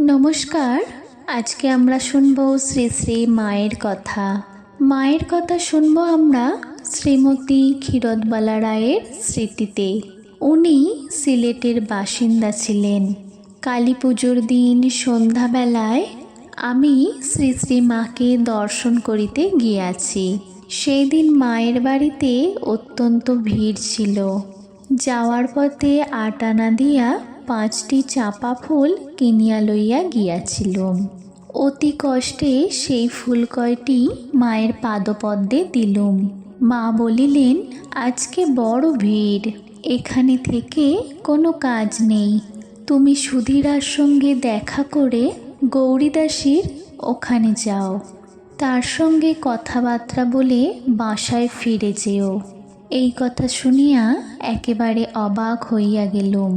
নমস্কার। আজকে আমরা শুনব শ্রী শ্রী মায়ের কথা। মায়ের কথা শুনব আমরা শ্রীমতী ক্ষীরদবালা রায়ের স্মৃতিতে। উনি সিলেটের বাসিন্দা ছিলেন। কালী পুজোর দিন সন্ধ্যাবেলায় আমি শ্রী শ্রী মাকে দর্শন করিতে গিয়াছি। সেই দিন মায়ের বাড়িতে অত্যন্ত ভিড় ছিল। যাওয়ার পথে আটানা দিয়া পাঁচটি চাপা ফুল কিনিয়া লইয়া গিয়াছিলুম অতি কষ্টে সেই ফুল কয়টি মায়ের পাদপদ্মে দিলুম। মা বলিলেন, আজকে বড় ভিড়, এখানে থেকে কোনো কাজ নেই। তুমি সুধীরার সঙ্গে দেখা করে গৌরীদাসীর ওখানে যাও। তার সঙ্গে কথাবার্তা বলে বাসায় ফিরে যেও। এই কথা শুনিয়া একেবারে অবাক হইয়া গেলুম।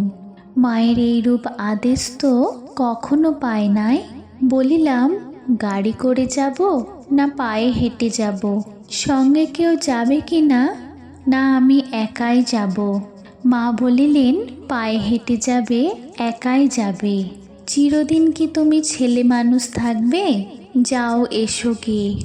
মায়ের এইরূপ আদেশ তো কখনো পায় নাই। বলিলাম, গাড়ি করে যাব না পায়ে হেঁটে যাব? সঙ্গে কেউ যাবে কি না? না, আমি একাই যাব। মা বলিলেন, পায়ে হেঁটে যাবে, একাই যাবে। চিরদিন কি তুমি ছেলে মানুষ থাকবে? যাও, এসো গে।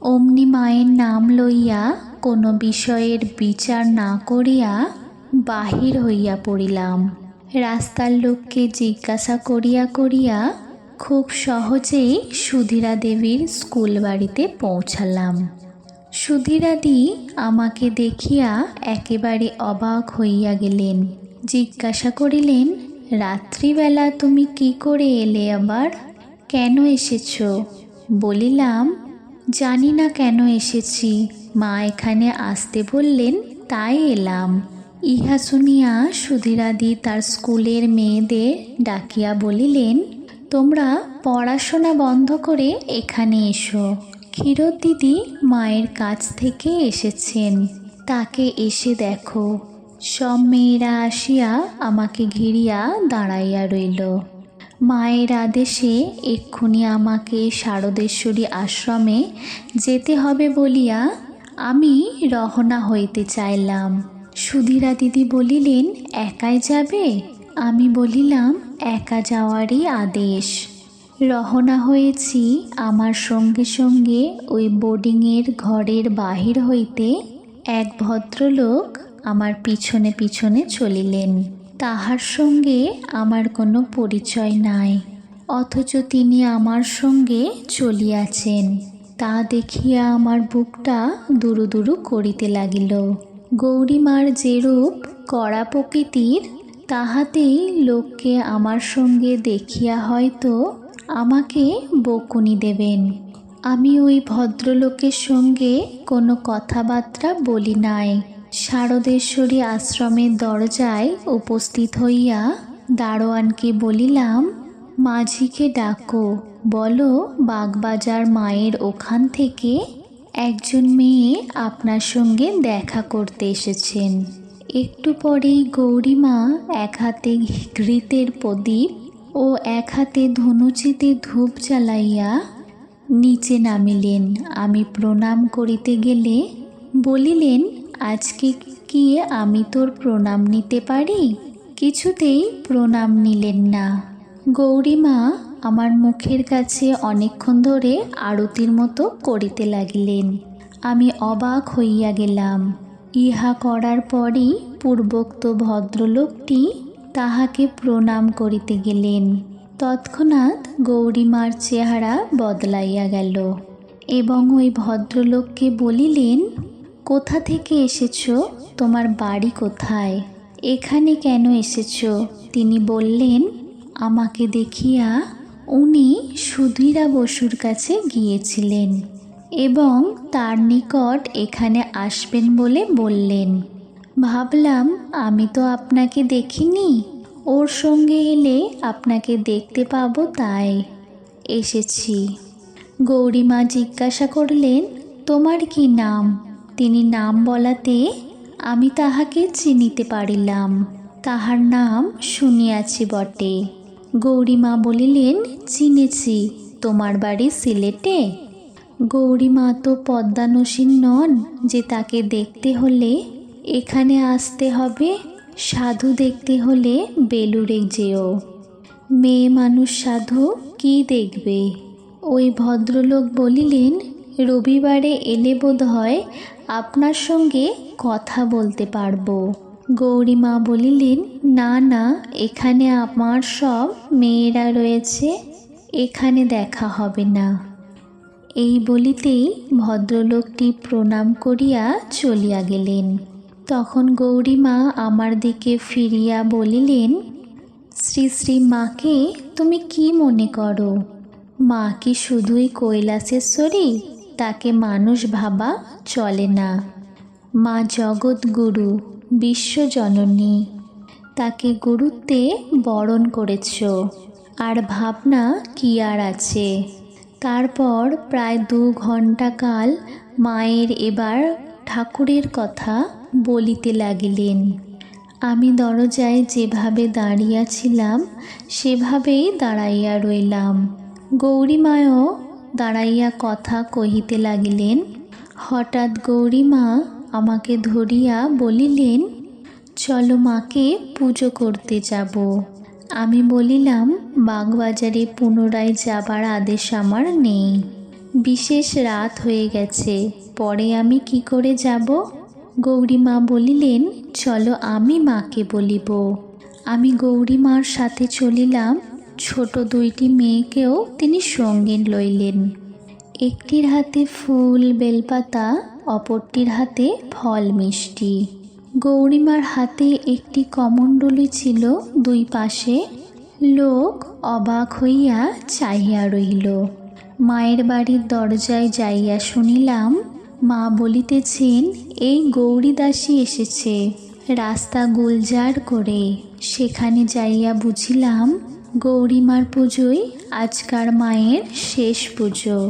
অমনি মায়ের নাম লইয়া কোনো বিষয়ের বিচার না করিয়া বাহির হইয়া পড়িলাম। রাস্তার লোককে জিজ্ঞাসা করিয়া করিয়া খুব সহজেই সুধীরা দেবীর স্কুল বাড়িতে পৌঁছালাম। সুধীরাদি আমাকে দেখিয়া একেবারে অবাক হইয়া গেলেন। জিজ্ঞাসা করিলেন, রাত্রিবেলা তুমি কি করে এলে আবার? কেন এসেছ? বলিলাম, জানি না কেন এসেছি। মা এখানে আসতে বললেন, তাই এলাম। ইহা শুনিয়া সুধীরাদি তার স্কুলের মেয়েদের ডাকিয়া বলিলেন, তোমরা পড়াশোনা বন্ধ করে এখানে এসো। ক্ষীরোদ দিদি মায়ের কাছ থেকে এসেছেন। তাকে এসে দেখো। সব মেয়েরা আসিয়া আমাকে ঘিরিয়া দাঁড়াইয়া রইল। মায়ের আদেশে এক্ষুনি আমাকে শারদেশ্বরী আশ্রমে যেতে হবে বলিয়া আমি রহনা হইতে চাইলাম। সুধীরা দিদি বলিলেন, একাই যাবে? আমি বলিলাম, একা যাওয়ারই আদেশ। রহনা হয়েছি আমার সঙ্গে সঙ্গে ওই বোর্ডিংয়ের ঘরের বাহির হইতে এক ভদ্রলোক আমার পিছনে পিছনে চলিলেন। তাহার সঙ্গে আমার কোনো পরিচয় নাই, অথচ তিনি আমার সঙ্গে চলিয়াছেন। তা দেখিয়া আমার বুকটা দুরু দুরু করিতে লাগিল। গৌরীমার যেরূপ কড়া প্রকৃতির, তাহাতেই লোককে আমার সঙ্গে দেখিয়া হয়তো আমাকে বকুনি দেবেন। আমি ওই ভদ্রলোকের সঙ্গে কোনো কথাবার্তা বলি নাই। শারদেশ্বরী আশ্রমের দরজায় উপস্থিত হইয়া দারোয়ানকে বলিলাম, মাঝিকে ডাকো, বলো বাগবাজার মায়ের ওখান থেকে একজন মেয়ে আপনার সঙ্গে দেখা করতে এসেছেন। একটু পরেই গৌরীমা এক হাতে ঘৃতের প্রদীপ ও এক হাতে ধনুচিতে ধূপ জ্বালাইয়া নিচে নামিলেন। আমি প্রণাম করিতে গেলে বলিলেন, আজকে কি আমি তোর প্রণাম নিতে পারি? কিছুতেই প্রণাম নিলেন না। গৌরীমা আমার মুখের কাছে অনেকক্ষণ ধরে আরতির মতো করিতে লাগিলেন। আমি অবাক হইয়া গেলাম। ইহা করার পরই পূর্বোক্ত ভদ্রলোকটি তাহাকে প্রণাম করিতে গেলেন। তৎক্ষণাৎ গৌরীমার চেহারা বদলাইয়া গেল এবং ওই ভদ্রলোককে বলিলেন, কোথা থেকে এসেছ? তোমার বাড়ি কোথায়? এখানে কেন এসেছ? তিনি বললেন, আমাকে দেখিয়া উনি সুধীরা বসুর কাছে গিয়েছিলেন এবং তার নিকট এখানে আসবেন বলে বললেন, ভাবলাম আমি তো আপনাকে দেখিনি, ওর সঙ্গে এলে আপনাকে দেখতে পাবো তাই এসেছি। গৌরীমা জিজ্ঞাসা করলেন, তোমার কি নাম? তিনি নাম বলাতে আমি তাহাকে চিনিতে পারিলাম, তাহার নাম শুনিয়াছি বটে। গৌরীমা বলিলেন, চিনেছি, তোমার বাড়ি সিলেটে? গৌরীমা তো পদ্মানসীন নন যে তাকে দেখতে হলে। এখানে আসতে হবে, সাধু দেখতে হলে বেলুড়ে যেও। মেয়ে মানুষ সাধু, কি দেখবে? ওই ভদ্রলোক বলিলেন, রবিবারে এলে বোধ হয় আপনার সঙ্গে কথা বলতে পারব। গৌরীমা বলিলেন, না না, এখানে আমার সব মেয়েরা রয়েছে, এখানে দেখা হবে না। এই বলিতেই ভদ্রলোকটি প্রণাম করিয়া চলিয়া গেলেন। তখন গৌরীমা আমার দিকে ফিরিয়া বলিলেন, শ্রী শ্রী, মাকে তুমি কি মনে করো? মা কি শুধুই কৈলাসেশ্বরী? তাকে মানুষ ভাবা চলে না। মা জগৎগুরু। বিশ্বজননী, তাকে গুরুত্বে বরণ করেছ। আর ভাবনা কি আর আছে? তারপর প্রায় দু ঘণ্টা কাল মায়ের এবার ঠাকুরের কথা বলিতে লাগিলেন। আমি দরজায় যেভাবে দাঁড়িয়াছিলাম, সেভাবেই দাঁড়াইয়া রইলাম। গৌরীমায়ও দাঁড়াইয়া কথা কহিতে লাগিলেন, হঠাৎ গৌরীমা আমাকে ধরিয়া বলিলেন, চলো মাকে পুজো করতে যাব। আমি বলিলাম, বাগবাজারে পুনরায় যাবার আদেশ আমার নেই। বিশেষ রাত হয়ে গেছে, পরে আমি কি করে যাব? গৌরীমা বলিলেন, চলো আমি মাকে বলিব। আমি গৌরীমার সাথে চলিলাম, ছোট দুইটি মেয়েকেও তিনি সঙ্গে লইলেন। একটির হাতে ফুল, বেলপাতা অপরটির হাতে ফল মিষ্টি। গৌরীমার হাতে একটি কমণ্ডলি ছিল, দুই পাশে লোক অবাক হইয়া চাহিয়া রহিল। মায়ের বাড়ির দরজায় যাইয়া শুনিলাম, মা বলিতেছেন, এই গৌরীদাসী এসেছে, রাস্তা গুলজার করে। সেখানে যাইয়া বুঝিলাম, গৌরীমার পুজোই আজকার মায়ের শেষ পুজো।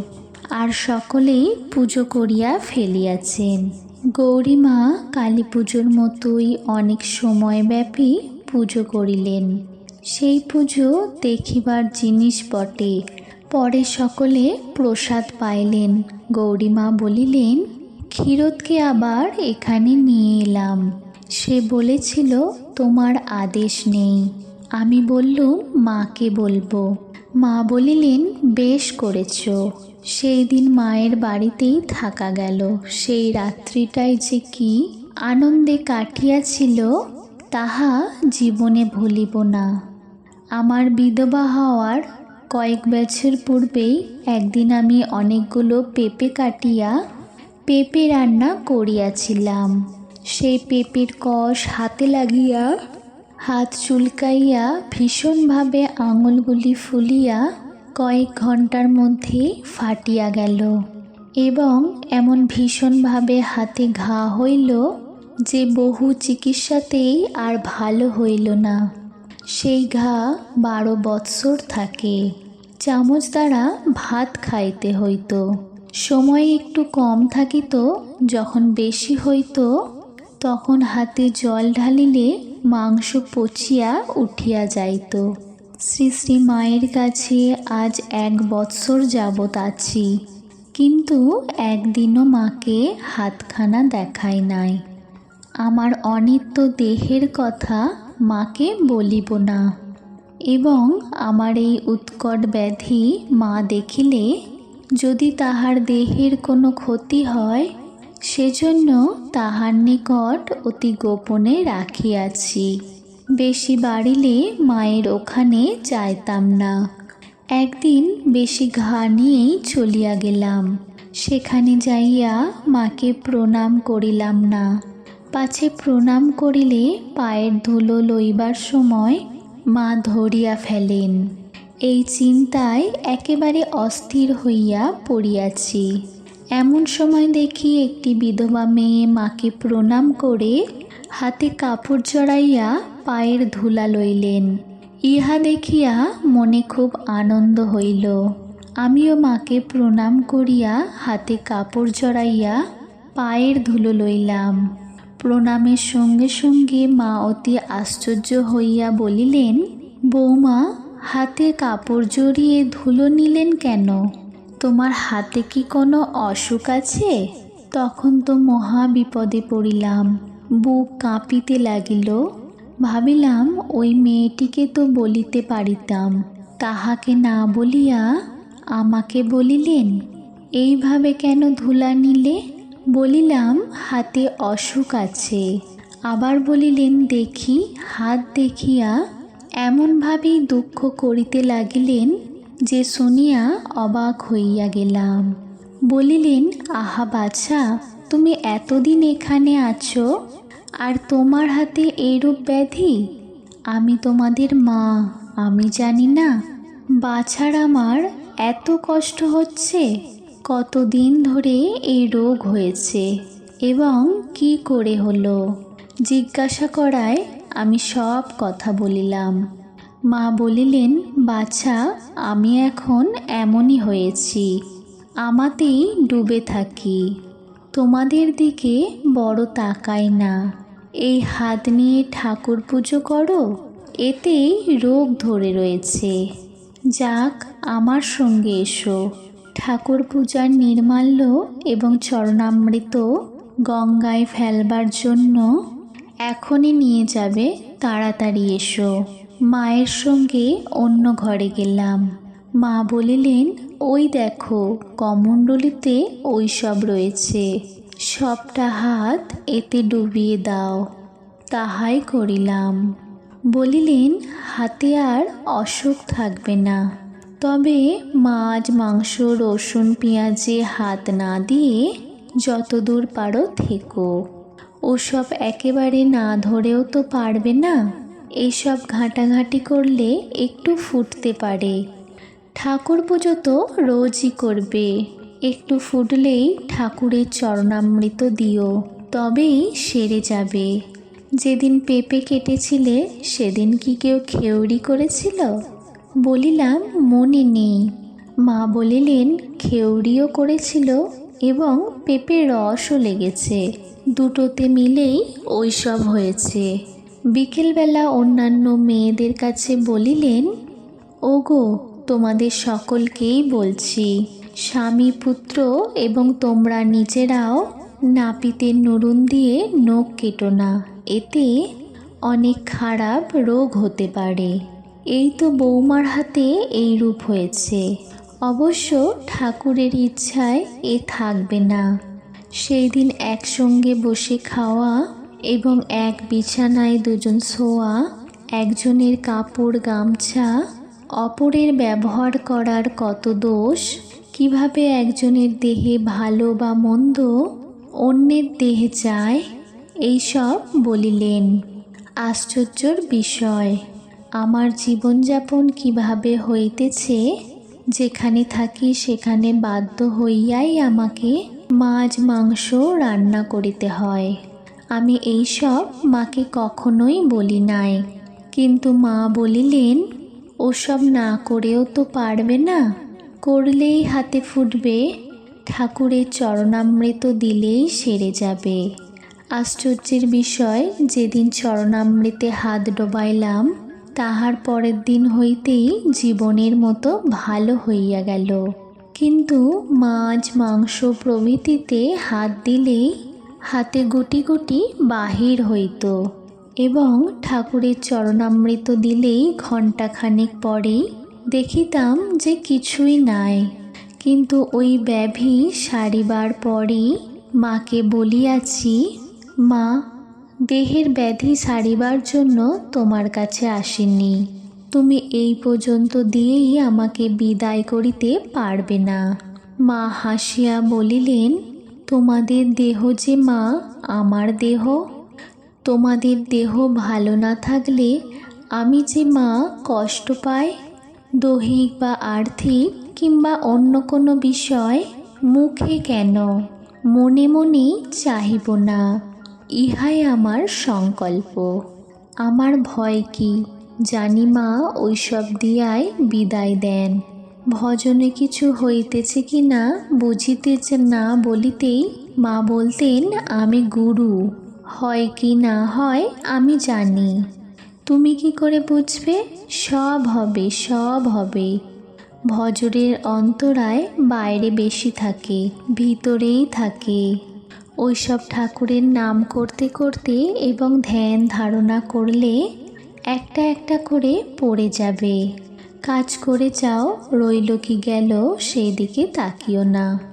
আর সকলেই পুজো করিয়া ফেলিয়াছেন। গৌরীমা কালী পুজোর মতোই অনেক সময়ব্যাপী পুজো করিলেন। সেই পুজো দেখিবার জিনিস বটে। পরে সকলে প্রসাদ পাইলেন। গৌরীমা বলিলেন, ক্ষীরোদকে আবার এখানে নিয়ে এলাম। সে বলেছিল, তোমার আদেশ নেই। আমি বললুম, মাকে বলব। মা বলিলেন, বেশ করেছ। সেই দিন মায়ের বাড়িতেই থাকা গেল। সেই রাত্রিটাই যে কি আনন্দে কাটিয়াছিল, তাহা জীবনে ভুলিব না। আমার বিধবা হওয়ার কয়েক বছর পূর্বেই একদিন আমি অনেকগুলো পেঁপে কাটিয়া পেঁপে রান্না করিয়াছিলাম। সেই পেঁপের কষ হাতে লাগিয়া, হাত চুলকাইয়া ভীষণভাবে আঙুলগুলি ফুলিয়া কয়েক ঘণ্টার মধ্যে ফাটিয়া গেল এবং এমন ভীষণভাবে হাতে ঘা হইল যে বহু চিকিৎসাতেই আর ভালো হইল না। সেই ঘা বারো বৎসর থাকে। চামচ দ্বারা ভাত খাইতে হইতো। সময় একটু কম থাকিত, যখন বেশি হইতো, তখন হাতে জল ঢালিলে মাংস পচিয়া উঠিয়া যাইত। শ্রী শ্রী মায়ের কাছে আজ এক বৎসর যাবৎ আছি। কিন্তু একদিনও মাকে হাতখানা দেখাই নাই। আমার অনিত্য দেহের কথা মাকে বলিব না। এবং আমার এই উৎকট ব্যাধি মা দেখিলে যদি তাহার দেহের কোনো ক্ষতি হয়, সেজন্য তাহার নিকট অতি গোপনে রাখিয়াছি। বেশি বাড়িলে মায়ের ওখানে যাইতাম না। একদিন বেশি ঘা নিয়েই চলিয়া গেলাম। সেখানে যাইয়া মাকে প্রণাম করিলাম না। পাছে প্রণাম করিলে পায়ের ধুলো লইবার সময় মা ধরিয়া ফেলেন। এই চিন্তায় একেবারে অস্থির হইয়া পড়িয়াছি। এমন সময় দেখি একটি বিধবা মেয়ে মাকে প্রণাম করে হাতে কাপড় জড়াইয়া পায়ের ধুলা লইলেন। ইহা দেখিয়া মনে খুব আনন্দ হইল। আমিও মাকে প্রণাম করিয়া হাতে কাপড় জড়াইয়া পায়ের ধুলো লইলাম। প্রণামের সঙ্গে সঙ্গে মা অতি আশ্চর্য হইয়া বলিলেন, বৌমা, হাতে কাপড় জড়িয়ে ধুলো নিলেন কেন? তোমার হাতে কি কোনো অসুখ আছে? তখন তো মহা বিপদে পড়িলাম। বুক কাঁপিতে লাগিল। ভাবিলাম, ওই মেয়েটিকে তো বলিতে পারিতাম। তাহাকে না বলিয়া আমাকে বলিলেন, এইভাবে কেন ধুলা নিলে? বলিলাম, হাতে অসুখ আছে। আবার বলিলেন, দেখি, হাত দেখিয়া এমনভাবেই দুঃখ করিতে লাগিলেন যে শুনিয়া অবাক হইয়া গেলাম। বলিলেন, আহা বাছা, তুমি এতদিন এখানে আছো আর তোমার হাতে এইরূপ ব্যাধি? আমি তোমাদের মা, আমি জানি না। বাছার আমার এত কষ্ট হচ্ছে, কতদিন ধরে এই রোগ হয়েছে। এবং কি করে হলো? জিজ্ঞাসা করায় আমি সব কথা বলিলাম। মা বলিলেন, বাছা, আমি এখন এমনই হয়েছি। আমাতেই ডুবে থাকি। তোমাদের দিকে বড় তাকাই না। এই হাত নিয়ে ঠাকুর পুজো করো, এতেই রোগ ধরে রয়েছে। যাক, আমার সঙ্গে এসো। ঠাকুর পূজার নির্মাল্য এবং চরণামৃত গঙ্গায় ফেলবার জন্য এখনই নিয়ে যাবে, তাড়াতাড়ি এসো। মায়ের সঙ্গে অন্য ঘরে গেলাম। মা বলিলেন ওই দেখো, কমণ্ডলিতে ওই সব রয়েছে। সবটা হাত এতে ডুবিয়ে দাও। তাহাই করিলাম। বলিলেন, হাতে আর অসুখ থাকবে না। তবে মাছ, মাংস, রসুন, পেঁয়াজে হাত না দিয়ে যতদূর পারো থেকো। ওসব একেবারে না ধরেও তো পারবে না। এইসব ঘাঁটাঘাঁটি করলে একটু ফুটতে পারে। ঠাকুর পুজো তো রোজই করবে। একটু ফুটলেই ঠাকুরের চরণামৃত দিও, তবেই সেরে যাবে। যেদিন পেঁপে কেটেছিলে, সেদিন কি কেউ খেউড়ি করেছিল? বলিলাম, মনে নেই। মা বলিলেন, খেউড়িও করেছিল এবং পেঁপে রসও লেগেছে। দুটোতে মিলেই ওইসব হয়েছে। বিকেলবেলা অন্যান্য মেয়েদের কাছে বলিলেন, ওগো তোমাদের সকলকেই বলছি, স্বামী পুত্র এবং তোমরা নিজেরাও নাপিতের নরুন দিয়ে নখ কেটো না, এতে অনেক খারাপ রোগ হতে পারে। এই তো বৌমার হাতে এই রূপ হয়েছে। অবশ্য ঠাকুরের ইচ্ছায় এ থাকবে না। সেই দিন একসঙ্গে বসে খাওয়া এবং এক বিছানায় দুজন শোয়া, একজনের কাপড় গামছা অপরের ব্যবহার করার কত দোষ? কীভাবে একজনের দেহে ভালো বা মন্দ অন্যের দেহে যায় এইসব বলিলেন। আশ্চর্যর বিষয়। আমার জীবনযাপন কীভাবে হইতেছে? যেখানে থাকি সেখানে বাধ্য হইয়াই আমাকে মাছ, মাংস রান্না করিতে হয়। আমি এইসব মাকে কখনোই বলি নাই। কিন্তু মা বলিলেন ওসব না করেও তো পারবে না? করলেই হাতে ফুটবে। ঠাকুরের চরণামৃত দিলেই সেরে যাবে। আশ্চর্যের বিষয়, যেদিন চরণামৃতে হাত ডোবাইলাম, তাহার পরের দিন হইতেই জীবনের মতো ভালো হইয়া গেল। কিন্তু মাছ, মাংস প্রভৃতিতে হাত দিলেই হাতে গুটি গুটি বাহির হইত। এবং ঠাকুরের চরণামৃত দিলেই ঘণ্টাখানেক পরেই দেখিতাম যে কিছুই নাই। কিন্তু ওই ব্যাধি সারিবার পরেই মাকে বলিয়াছি, মা, দেহের ব্যাধি সারিবার জন্য তোমার কাছে আসেনি। তুমি এই পর্যন্ত দিয়েই আমাকে বিদায় করিতে পারবে না। মা হাসিয়া বলিলেন, তোমাদের দেহ যে মা, আমার দেহ? তোমাদের দেহ ভালো না থাকলে আমি যে মা কষ্ট পাই? দৈহিক বা আর্থিক কিংবা অন্য কোনো বিষয় মুখে কেন? মনে মনেই চাহিব না। ইহাই আমার সংকল্প। আমার ভয় কি? জানি মা ওইসব দিয়াই বিদায় দেন। ভজনে কিছু হইতেছে কি না বুঝিতেছে না বলিতেই মা বলতেন, আমি গুরু। হয় কি না হয় আমি জানি। তুমি কি করে বুঝবে? সব হবে সব হবে। ভজরের অন্তরায় বাইরে বেশি থাকে, ভিতরেই থাকে। ওইসব ঠাকুরের নাম করতে করতে এবং ধ্যান ধারণা করলে একটা একটা করে পড়ে যাবে। কাজ করে যাও, রইল কি গেল সেই দিকে তাকিও না।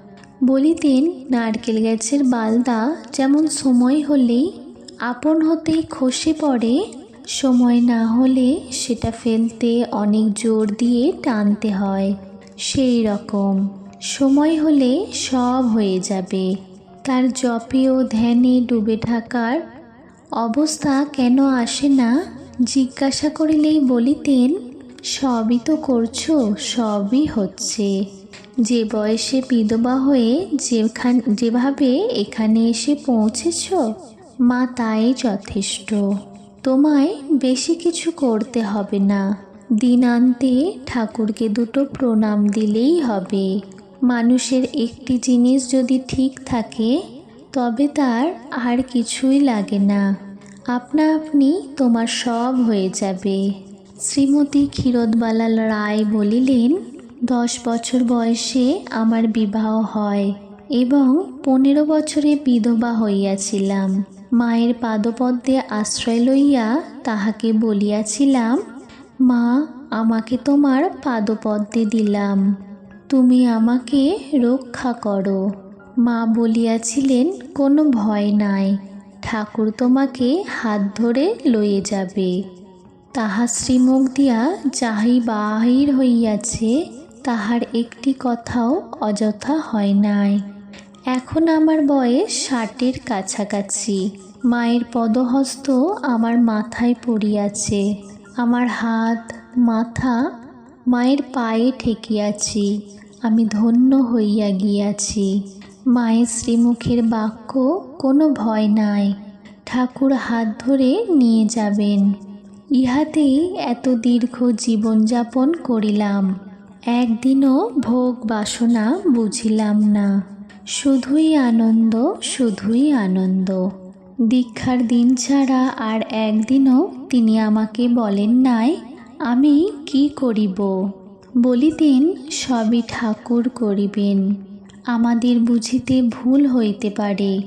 বলিতেন, নারকেল গাছের বালদা যেমন সময় হলেই আপন হতেই খসে পড়ে, সময় না হলে সেটা ফেলতে অনেক জোর দিয়ে টানতে হয়। সেই রকম। সময় হলে সব হয়ে যাবে। তার জপে ও ধ্যানে ডুবে থাকার অবস্থা কেন আসে না, জিজ্ঞাসা করিলেই বলিতেন, সবই তো করছ, সবই হচ্ছে। যে বয়সে বিধবা হয়ে যেখান যেভাবে এখানে এসে পৌঁছেছ, মা তাই যথেষ্ট। তোমায় বেশি কিছু করতে হবে না। দিনান্তে ঠাকুরকে দুটো প্রণাম দিলেই হবে। মানুষের একটি জিনিস যদি ঠিক থাকে, তবে তার আর কিছুই লাগে না। আপনা আপনি তোমার সব হয়ে যাবে। শ্রীমতী ক্ষীরোদবালা রায় বলিলেন দশ বছর বয়সে আমার বিবাহ হয় এবং পনেরো বছরে বিধবা হইয়াছিলাম। মায়ের পাদপদ্মে আশ্রয় লইয়া তাহাকে বলিয়াছিলাম, মা, আমাকে তোমার পাদপদ্মে দিলাম, তুমি আমাকে রক্ষা করো। মা বলিয়াছিলেন, কোনো ভয় নাই, ঠাকুর তোমাকে হাত ধরে লইয়ে যাবে। তাহা শ্রীমুখ দিয়া যাহাই বাহির হইয়াছে তাহার একটি কথাও অযথা হয় নাই। এখন আমার বয়স ষাটের কাছাকাছি। মায়ের পদহস্ত আমার মাথায় পড়িয়াছে। আমার হাত, মাথা মায়ের পায়ে ঠেকিয়াছি। আমি ধন্য হইয়া গিয়াছি। মায়ের শ্রীমুখের বাক্য কোনো ভয় নাই। ঠাকুর হাত ধরে নিয়ে যাবেন। ইহাতেই এত দীর্ঘ জীবনযাপন করিলাম। একদিনও ভোগ বাসনা বুঝিলাম না। শুধুই আনন্দ শুধুই আনন্দ। দীক্ষার দিন ছাড়া আর একদিনও তিনি আমাকে বলেন নাই, আমি কি করিব? বলিতেন, সবই ঠাকুর করিবেন। আমাদের বুঝিতে ভুল হইতে পারে,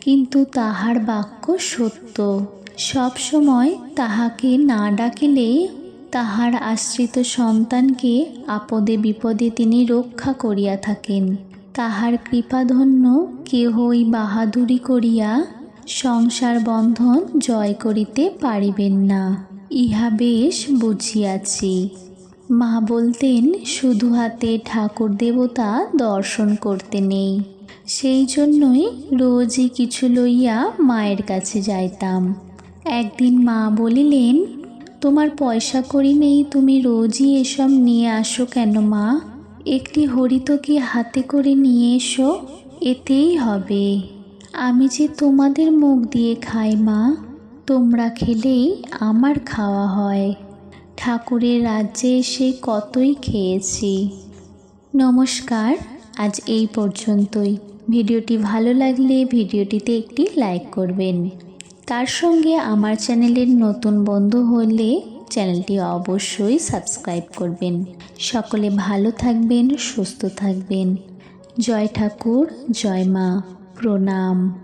কিন্তু তাহার বাক্য সত্য। সব সময় তাহাকে না ডাকিলে তাহার আশ্রিত সন্তানকে আপদে বিপদে তিনি রক্ষা করিয়া থাকেন। তাহার কৃপাধন্য কেহই বাহাদুরি করিয়া সংসার বন্ধন জয় করিতে পারিবেন না। ইহা বেশ বুঝিয়াছি। মা বলতেন, শুধু হাতে ঠাকুর দেবতা দর্শন করতে নেই। সেই জন্যই রোজই কিছু লইয়া মায়ের কাছে যাইতাম। একদিন মা বলিলেন তোমার পয়সা করি নেই তুমি রোজই এসব নিয়ে আসো কেন মা? একটি হরিতকে হাতে করে নিয়ে এসো, এতেই হবে। আমি যে তোমাদের মুখ দিয়ে খাই মা, তোমরা খেলেই আমার খাওয়া হয়। ঠাকুরের রাজ্যে এসে কতই খেয়েছি। নমস্কার, আজ এই পর্যন্তই। ভিডিওটি ভালো লাগলে ভিডিওটিতে একটি লাইক করবেন। তার সঙ্গে আমার চ্যানেলের নতুন বন্ধু হলে চ্যানেলটি অবশ্যই সাবস্ক্রাইব করবেন। সকলে ভালো থাকবেন, সুস্থ থাকবেন। জয় ঠাকুর, জয় মা। প্রণাম।